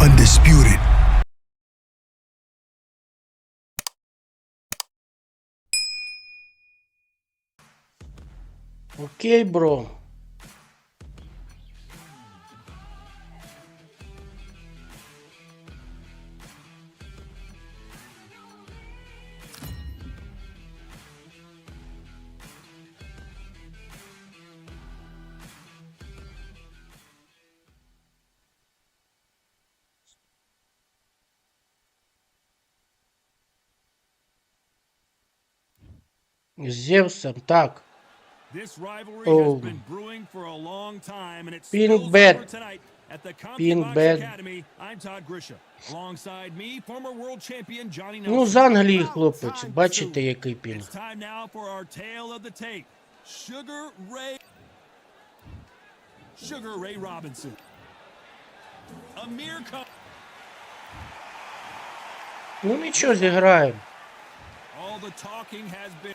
undisputed. Окей, бро. Який пінг. It's time now for our tale of the tape. Sugar Ray. Robinson. Amir Ну нічого, зіграємо. All the talking has been.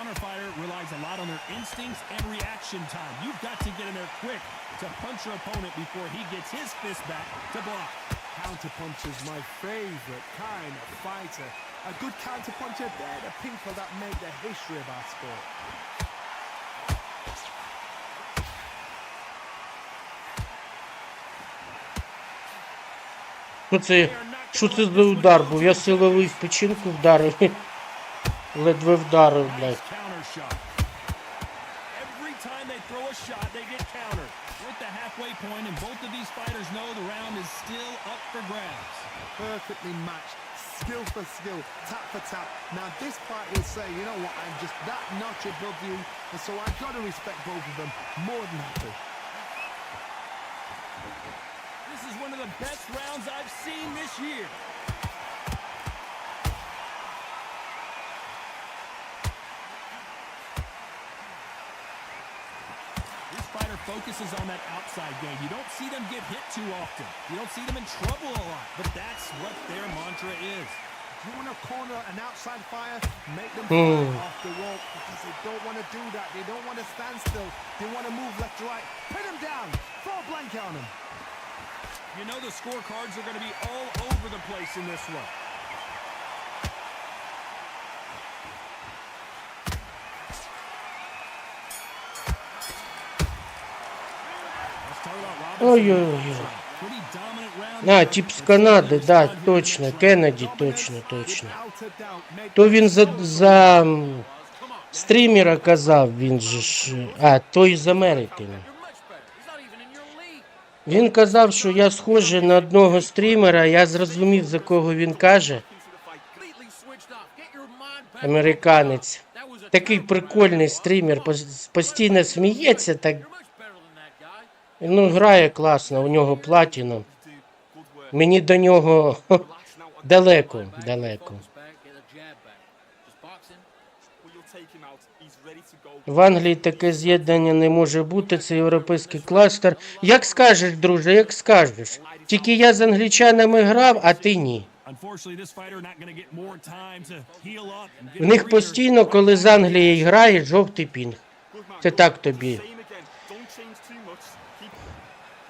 A counter relies a lot on their instincts and reaction time. You've got to get in there quick to punch your opponent before he gets his fist back to block. Counter puncher's my favorite kind of fighter. A good counter puncher, they're the people that make the history of our sport. Що це, що це за удар був? Я силовий в печінку вдарив. Ледве вдарив, блядь. Nice counter shot. Every time they throw a shot, they get countered. We're at the halfway point, and both of these fighters know the round is still up for grabs. Perfectly matched, skill for skill, tap for tap. Now this fight will say, you know what, I'm just that notch above you, and so I've got to respect both of them more than happy. This is one of the best rounds I've seen this year. Focuses on that outside game. You don't see them get hit too often. You don't see them in trouble a lot, but that's what their mantra is. If you want to corner an outside fire, make them Hmm. off the rope because they don't want to do that. They don't want to stand still. They want to move left to right. Pin them down. Throw a blanket on them. You know the scorecards are going to be all over the place in this one. Ой-ой-ой. А, тип з Канади, да, точно. Кеннеді, точно, точно. То він за, за стрімера казав, він же ж. А, той з Америки. Він казав, що я схожий на одного стрімера, я зрозумів, за кого він каже. Американець. Такий прикольний стрімер, пос- постійно сміється, так ну, грає класно, у нього платіна. Мені до нього далеко, далеко. В Англії таке з'єднання не може бути, це європейський кластер. Як скажеш, друже, як скажеш. Тільки я з англічанами грав, а ти ні. В них постійно, коли з Англії грає, жовтий пінг. Це так тобі.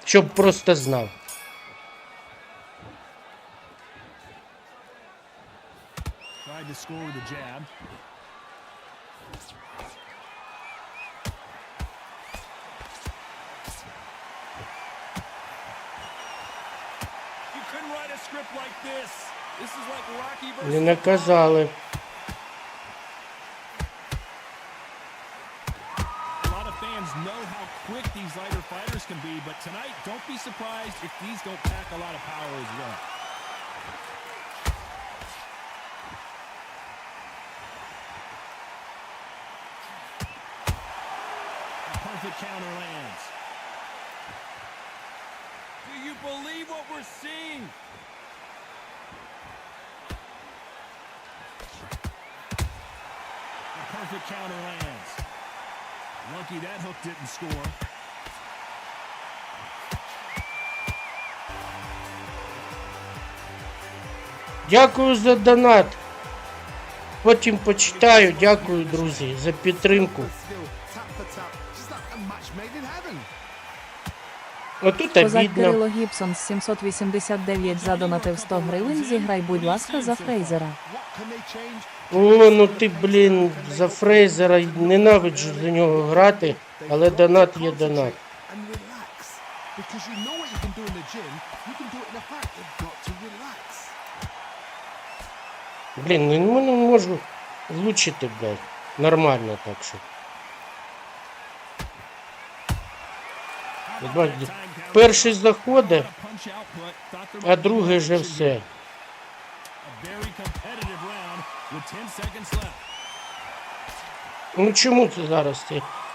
Щоб просто знав. Tried to score with a jab. You couldn't write a script like this. This is like Rocky versus Не наказали. but tonight, don't be surprised if these don't pack a lot of power as well. Perfect counter lands. Do you believe what we're seeing? The perfect counter lands. Lucky that hook didn't score. Дякую за донат. Потім почитаю. Дякую, друзі, за підтримку. Отут Козак обідно. Кирило Гібсон з 789 задонатив 100 гривень. Зіграй, будь ласка, за Фрейзера. О, ну ти, блін, за Фрейзера ненавиджу за нього грати, але донат є донат. And relax. Because you know what you can do in the gym, you can do it in the park. You've got to relax. Блін, ну не можу влучити, блядь. Нормально так що. Перший заходить, а другий же все. here. A very competitive round with 10 seconds left. Ну чому це зараз?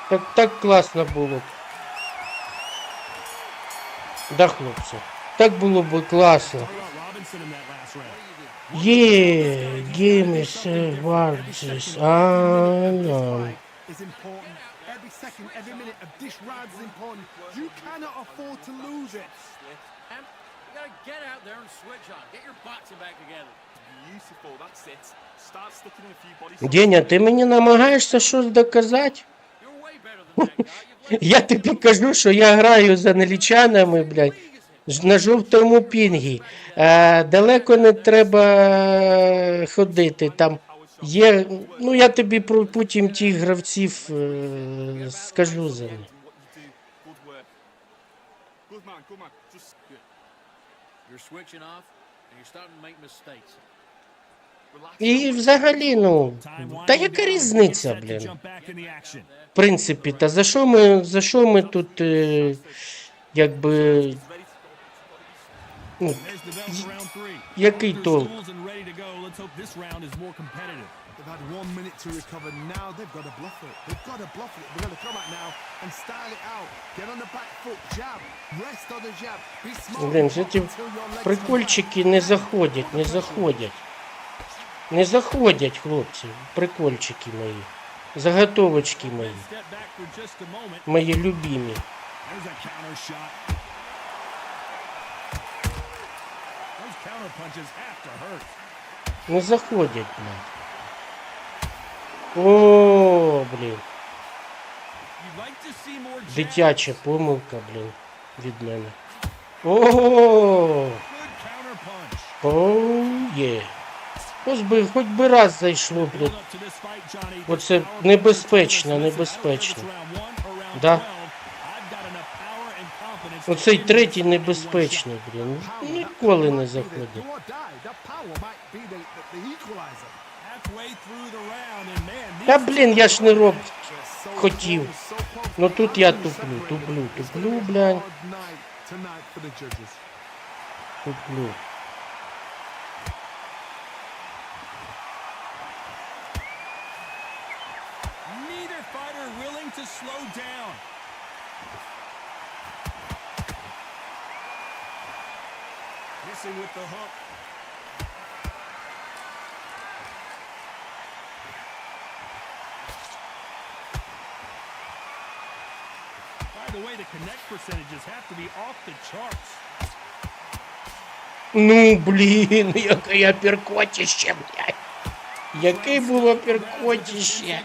Так, так класно було. б. Да, хлопці. Так було б класно. What about Robinson in that last round? Є, гейміс, варджіс, а, ну. Is important. Every second, every minute of this round is important. You cannot afford to lose it. And you gotta get out there and switch on. Get your boxing back together. Beautiful, that's it. Start sticking in a few body Деня, ти мені намагаєшся щось доказати? You're way better than that guy. You've Я тобі кажу, що я граю з англічанами, блядь, ж- На жовтому пінгі. Е, далеко не треба е, ходити. Там є. Ну я тобі про потім тих гравців е, скажу за них. І взагалі, ну, та яка різниця, блін? В принципі, та за що ми, за що ми тут, е, якби. Ну, який толк? They've had one minute to recover. Now they've got to bluff it. They've got to bluff it. They've got to come out now and style it out. Get on the back foot, jab. Rest on the jab. Be smart. Your legs прикольчики не заходять, не заходять. Не заходять, хлопці, прикольчики мої. Заготовочки мої, мої любимі. There's a counter shot. Не заходять, блядь. О, блін. Дитяча помилка, блін, від мене. О, Good counter punch. о, є. Ось би, хоч би раз зайшло, блін. Оце небезпечно, небезпечно. Да. Оцей третій небезпечний, блін. Ніколи не заходить. Та блін, я ж не роб хотів. Ну тут я туплю, туплю, туплю, блядь. Туплю. Missing with the hook. By the way, the connect percentages have to be off the charts. Ну, блін, яке я перкотіще, блядь. Яке було перкотіще.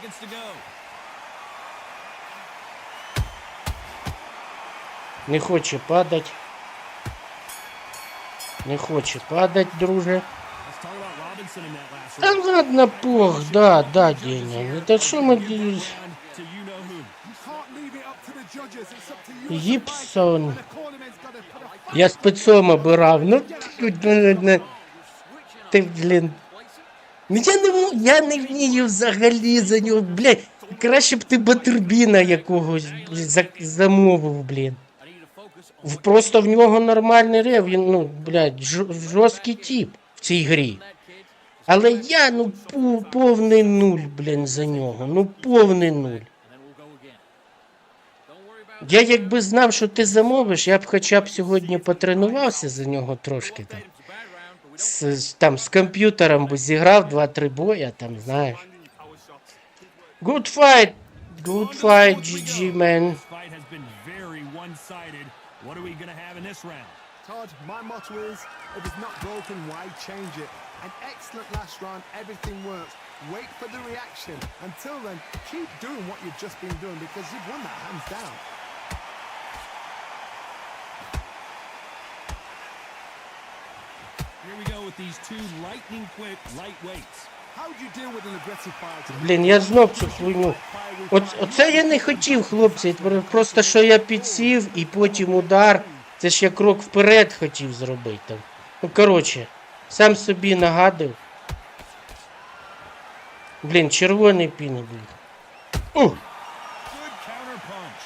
Не хоче падать. Не хоче падать, друже. Та ладно, пох, да, да, Деня. Ну та що ми... A Я спецом обирав. Ну, ну, ну, ти, блін. Ну я не, я не вмію взагалі за нього, блядь. Краще б ти батербіна якогось замовив, блін. Просто в нього нормальний рев, він, ну, блядь, жорсткий тип в цій грі. Але я, ну, повний нуль, блін, за нього. Ну, повний нуль. Я якби знав, що ти замовиш, я б хоча б сьогодні потренувався за нього трошки там. З, там з комп'ютером би зіграв 2-3 боя, там, знаєш. Good fight. Good fight, GG, man. What are we going to have in this round? Todd, my motto is, if it's not broken, why change it? An excellent last round, everything works. Wait for the reaction. Until then, keep doing what you've just been doing because you've won that hands down. Here we go with these two lightning-quick lightweights. Блін, я знов цю хуйню. Оце я не хотів, хлопці. Просто що я підсів і потім удар. Це ж я крок вперед хотів зробити. Ну, коротше, сам собі нагадив. Блін, червоний. Good counter punch.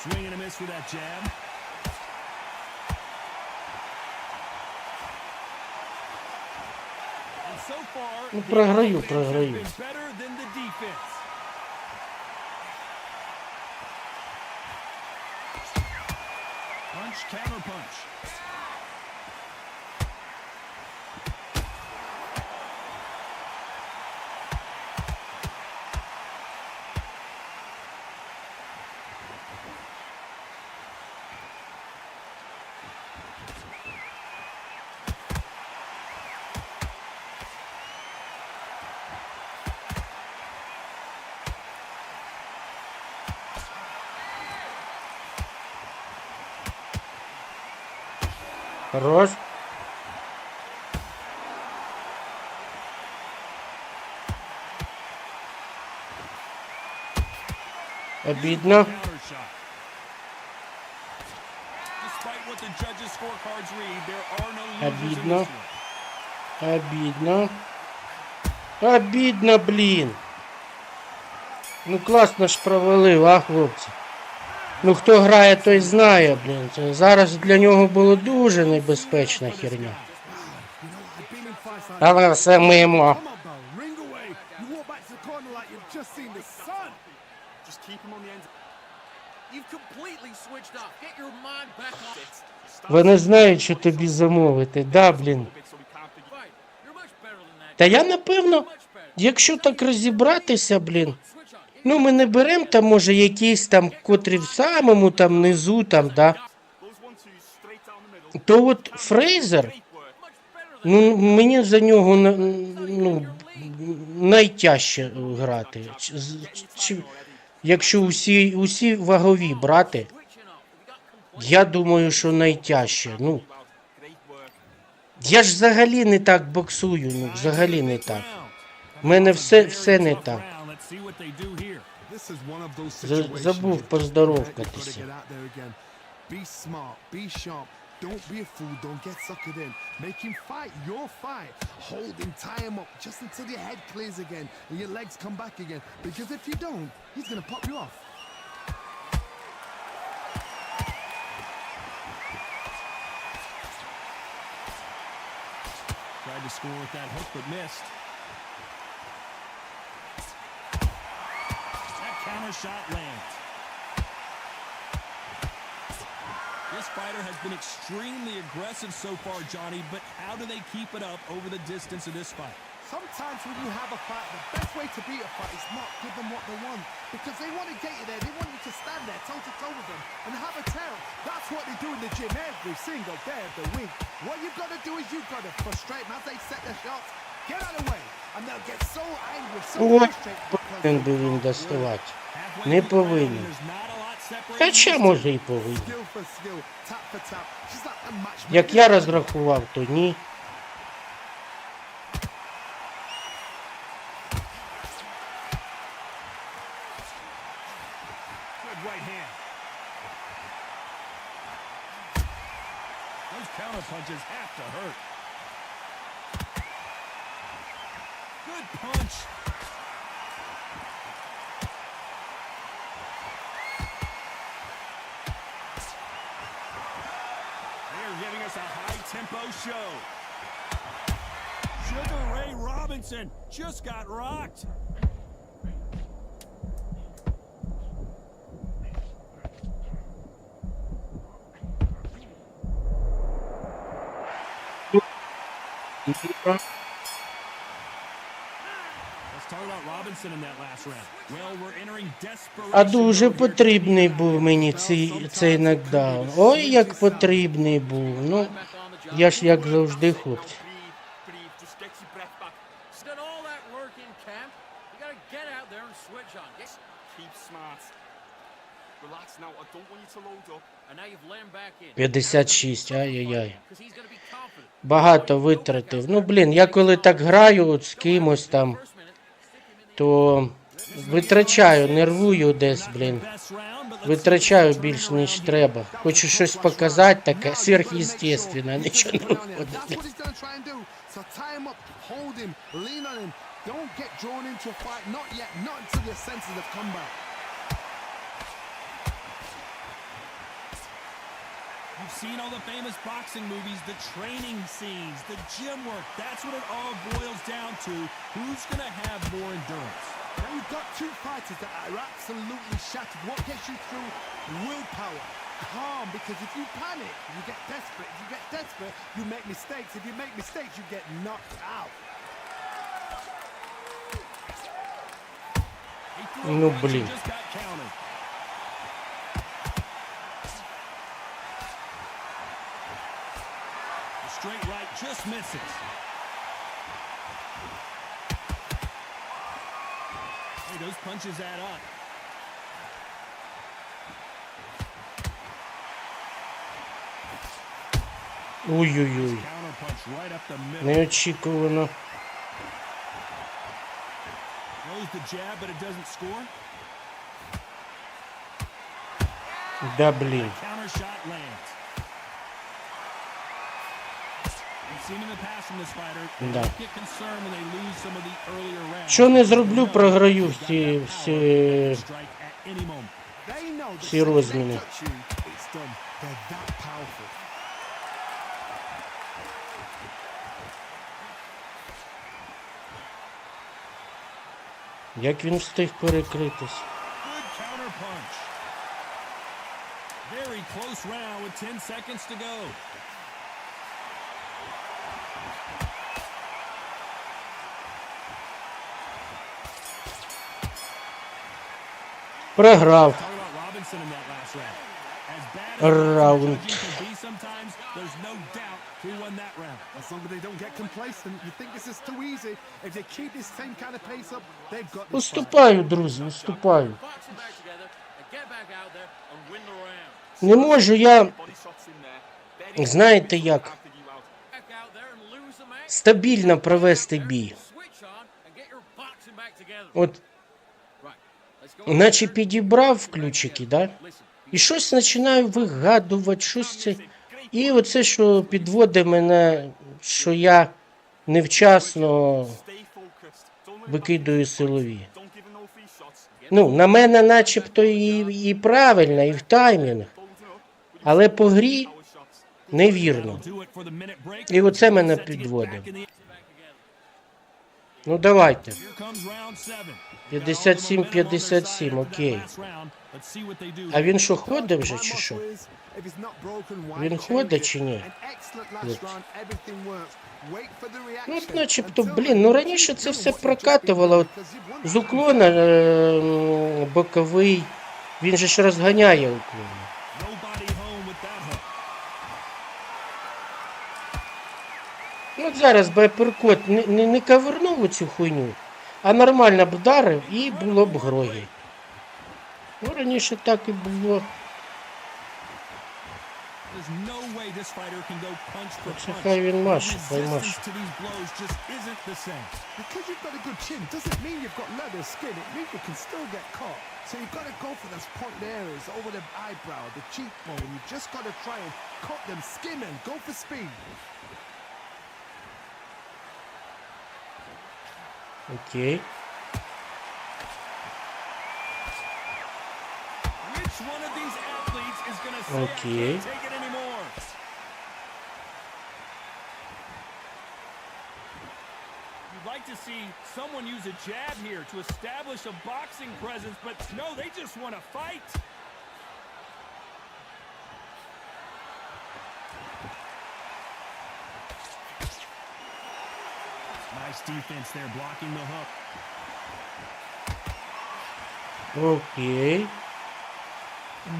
Swing and a miss with that jab. And so far, Ну, the програю, offense has програю. been better than the defense. Punch, counter punch. In Обидно. this one. Обідно. Обідно, блін. Ну класно ж провалив, а, хлопці. Ну хто грає, той знає, блін. Зараз для нього було дуже небезпечна херня. Але все мимо. Вони знають, що тобі замовити. Да, блін. Та я напевно, якщо так розібратися, блін. Ну, ми не беремо там, може, якісь там, котрі в самому там низу, там, да. То от Фрейзер, ну мені за нього ну, найтяжче грати. Якщо усі, усі вагові брати, я думаю, що найтяжче. Ну, я ж взагалі не так боксую, ну, взагалі не так. У мене все, все не так. забув you've got to поздоровкатися. get out there again. Be smart, be sharp. Don't be a fool. Don't get suckered in. Make him fight your fight. Hold him, tie him up just until your head clears again and your legs come back again. Because if you don't, he's gonna pop you off. Tried to score with that hook, but missed. the shot lands. This fighter has been extremely aggressive so far, Johnny, but how do they keep it up over the distance of this fight? Sometimes when you have a fight, the best way to beat a fight is not give them what they want. Because they want to get you there. They want you to stand there toe-to-toe -to -toe with them and have a tail. That's what they do in the gym every single day of the week. What you've got to do is you've got to frustrate them as they set their shots. Get out of the way. And they'll get so angry, so frustrated. Because... Не separating Хоча може і match. Як я розрахував, то ні. А дуже потрібний був мені цей, цей нокдаун. Ой, як потрібний був. Ну, я ж як завжди, хлопці. Keep smart. 56, ай-яй-яй. Багато витратив. Ну, блін, я коли так граю от з кимось там, то витрачаю, нервую десь, блін. Витрачаю більш ніж треба. Хочу щось показати таке сверхъестественне, нічого не виходить. Don't get drawn into a fight. Not yet. Not until your senses have come back. You've seen all the famous boxing movies, the training scenes, the gym work. That's what it all boils down to. Who's going to have more endurance? Now you've got two fighters that are absolutely shattered. What gets you through? Willpower. Calm, because if you panic, you get desperate. If you get desperate, you make mistakes. If you make mistakes, you get knocked out. He threw a Ну, punch and блин. Straight right just misses. Hey, those punches add up. Ой-ой-ой. Counter punch right up the middle. Неочікувано. Throws the jab, but it doesn't score. Да блін. Rounds. Що не зроблю, програю всі, всі Всі розміни. Як він встиг перекритись? Good counter punch. Very close round with 10 seconds to go. No doubt who won that round. As long as they don't get complacent, you think this is too easy. If they keep this same kind of pace up, they've got this fight. Уступаю, друзі, уступаю. Не можу я, знаєте як, стабільно провести бій. Switch on and get your boxing back together. От, Right. Let's go. Наче підібрав ключики, да? І щось починаю вигадувати, щось це. І оце, що підводить мене, що я невчасно викидую силові. Ну, на мене начебто і, і правильно, і в таймінг. Але по грі невірно. І оце мене підводить. Ну давайте. Here comes round seven. 57-57, окей. А він що ходить вже чи що? Він ходить чи ні? Ну, от начебто, блін, ну раніше це все прокатувало. От З уклона е, боковий, він же ж розганяє уклон. Nobody home with that hook. Ну от зараз би апперкот не, не, не кавернув цю хуйню, а нормально б вдарив і було б грої. Ну раніше так і було. Це хай він маше, хай маше. you've you've skin. So you've got to go for those point areas over the eyebrow, the cheekbone. You just got to try and cut them, skim them, go for speed. Anymore? You'd like to see someone use a jab here to establish a boxing presence, but no, they just want to fight. Nice defense there, blocking the hook. Okay.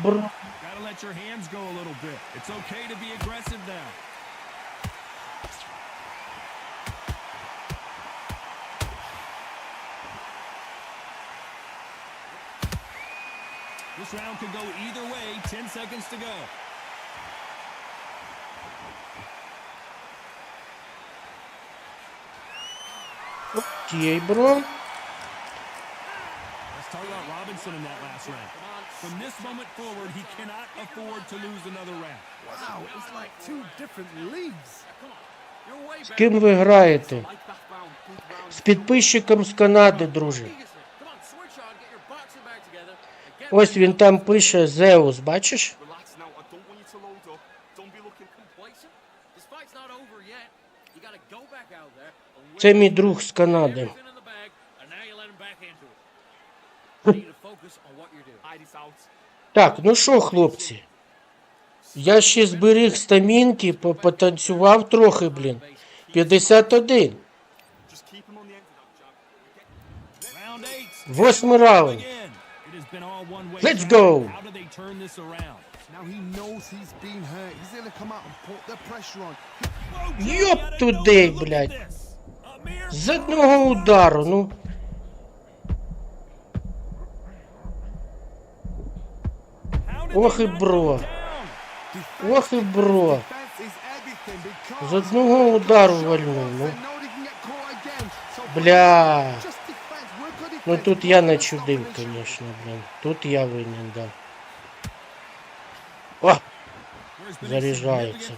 Gotta let your hands go a little bit. It's okay to be aggressive now. This round could go either way. 10 seconds to go. Round. From this moment forward, he cannot afford to lose another round. Wow, it's like two different leagues. З ким ви граєте? З підписчиком з Канади, друже. Ось він там пише Зеус, бачиш? Це мій друг з Канади. Так, ну що, хлопці? Я ще зберіг стамінки, по- потанцював трохи, блін. 51. Just keep him on the end of that jab. Round eight. Восьмий раунд. Let's go. Now he knows he's been hurt. He's gonna come out and put the pressure on. Йоп туди, блядь. З одного удару, ну. Ох і бро. Ох і бро. З одного удару вальнув, ну. Бля. Ну тут я начудив, звісно, блін. Тут я винен, да. О! Заряжается,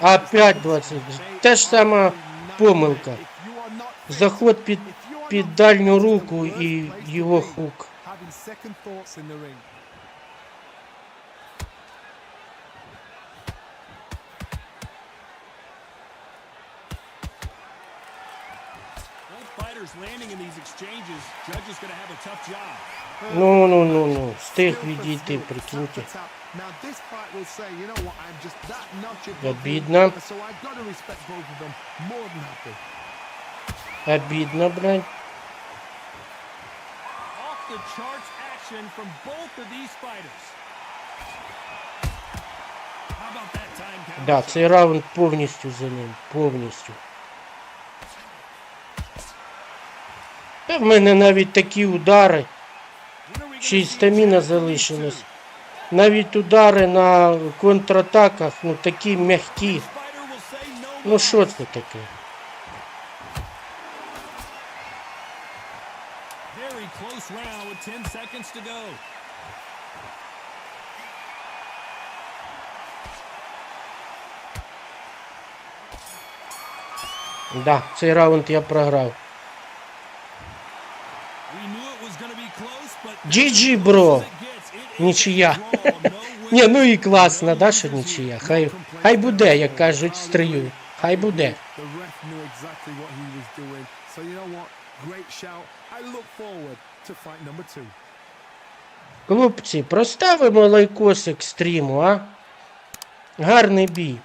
Опять fighters. 20. They Те ж сама are not помилка. Заход під, під дальню руку і його be. хук. From both of these fighters. How about that time counter? Да, цей раунд повністю за ним. Повністю. Та в мене навіть такі удари. Ще й стаміна залишилась. Навіть удари на контратаках, ну такі м'які. Ну що це таке? Very close round with 10 seconds to go. Да, цей раунд я програв. We knew it was going to be close, but GG, бро. Нічия. Ні, ну і класно, да, що нічия. Хай, хай буде, як кажуть, стрию. Хай буде. Хлопці, проставимо лайкосик стріму, а? Гарний бій.